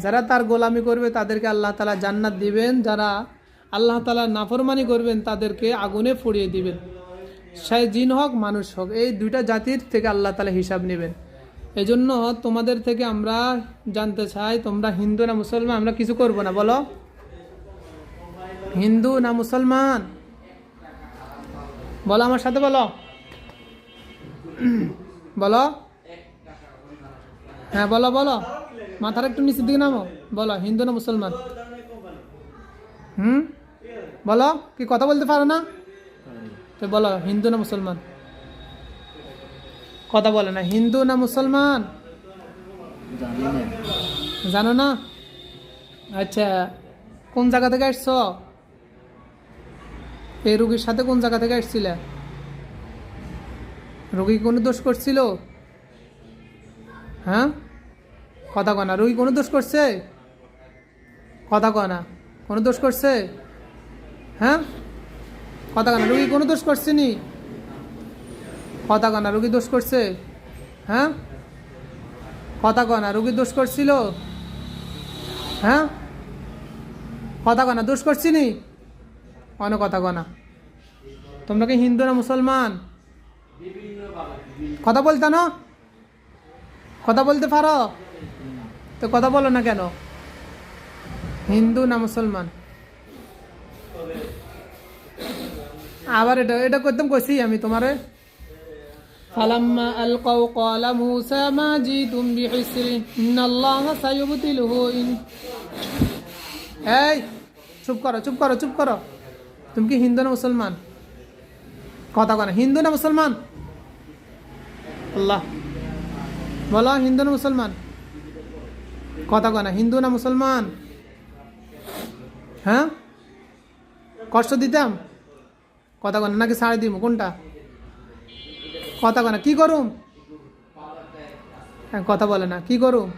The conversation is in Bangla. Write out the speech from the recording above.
যারা তার গোলামি করবে, তাদেরকে আল্লাহ তালা জান্নাত দিবেন। যারা আল্লাহ তালা নাফরমানি করবেন, তাদেরকে আগুনে পুড়িয়ে দিবেন। সে জিন হোক, মানুষ হোক, এই দুইটা জাতির থেকে আল্লাহ তালা হিসাব নেবেন। এই জন্য তোমাদের থেকে আমরা জানতে চাই, তোমরা হিন্দু না মুসলমান? আমরা কিছু করব না, বলো। হিন্দু না মুসলমান? বলো আমার সাথে, বলো। বলো। হ্যাঁ বলো বলো। মাথার একটু নিচের দিকে নামো। বলো, হিন্দু না মুসলমান? হুম? বলো, কি কথা বলতে পারো না? তো বলো, হিন্দু না মুসলমান? কথা বলে না, হিন্দু না মুসলমান? জানো না? আচ্ছা কোন জায়গা থেকে আসছো? এই রুগীর সাথে কোন জায়গা থেকে আসছিলে? রুগী কোনো দোষ করছিল? হ্যাঁ? কথা কনা রুগী কোনো দোষ করছে? কথা কনা কোনো দোষ করছে? হ্যাঁ? কথা কনা রুগী কোনো দোষ করছে নি? কথা কনা রুগী দোষ করছে? হ্যাঁ? কথা কনা রুগী দোষ করছিল? হ্যাঁ? কথা কনা দোষ করছি নি? অনেক কথা কনা তোমরা কি হিন্দু না মুসলমান? কথা বলতে না? কথা বলতে পারো? তো কথা বলো না কেন? হিন্দু না মুসলমান? আবার এটা এটা করতাম কইছি আমি তোমারে। ফালাম্মা আলকাউ ক্বালা মূসা মা জিতুম বিহিসরি ইন্নাল্লাহা সায়ুবতিলহু ইন এই, চুপ করো চুপ করো চুপ করো। তুমি কি হিন্দু না মুসলমান? কথা কেন হিন্দু না মুসলমান? আল্লাহ। বলো, হিন্দু না মুসলমান? কথা কয় না, হিন্দু না মুসলমান? হ্যাঁ? কষ্ট দিতাম? কথা কনা নাকি সার দিব কোনটা? কথা কয় না, কী করুম? হ্যাঁ কথা বলে না, কী করুম?